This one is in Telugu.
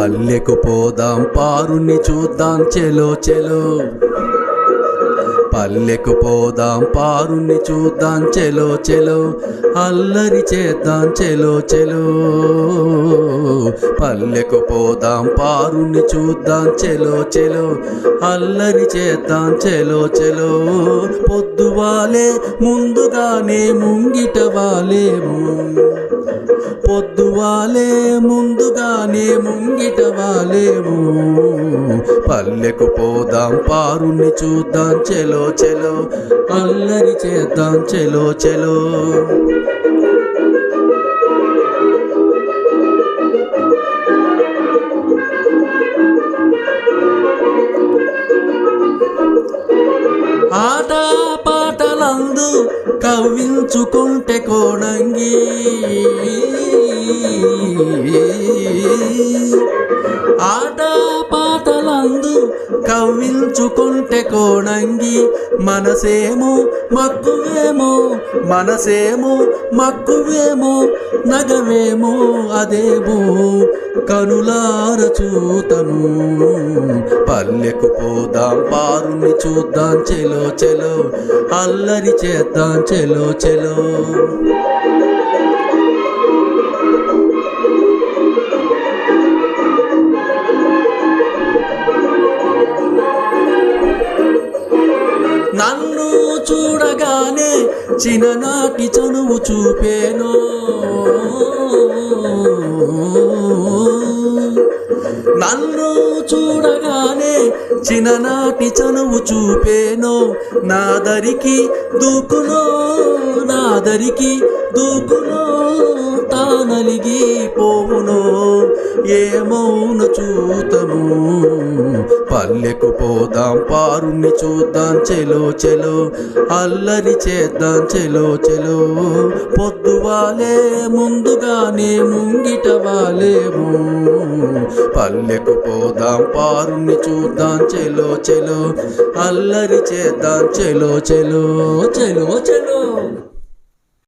పల్లెకు పోదాం పారుని చూద్దాం చెలో చెలో. పల్లెకు పోదాం పారుని చూద్దాం చెలో చెలో. అల్లరి చేద్దాం చెలో చెలో. పల్లెకు పోదాం పారుని చూద్దాం చెలో చెలో అల్లరి చేద్దాం చెలో చెలో. పొద్దువాలే ముందుగానే ముంగిట వాలేము. పొద్దువాలే ముందుగానే ముంగిట వాలేము. పల్లెకు పోదాం పారుని చూద్దాం చెలో చెలో అల్లరి చేద్దాం చెలో చెలో. ఆట పాటలందు కవ్వించుకుంటే కోణంగి ఆట కవ్వించుకుంటే కోణంగి మనసేమో మక్కువేమో మనసేమో మక్కువేమో నగవేమో అదేమో కనులార చూతము పల్లెకు పోదాం పారుని చూద్దాం చెలో చెలో అల్లరి చేద్దాం చెలో చెలో. నన్ను చూడగానే చిన్ననాటి చనువు చూపేనో. నన్ను చూడగానే చిన్ననాటి చనువు చూపేనో నాదరికి దూకునో నాదరికి దూకునో తానలిగి పోవునో ఏమౌన చూతము? పల్లెకు పోదాం పారుని చూద్దాం చెలో చెలో అల్లరి చేద్దాం చెలో చెలో పొద్దువాలే ముందు ముందుగానే ముంగిట వాలేము పల్లెకు పోదాం పారుని చూద్దాం చెలో చెలో. అల్లరి చేద్దాం చెలో చెలో చెలో చెలో.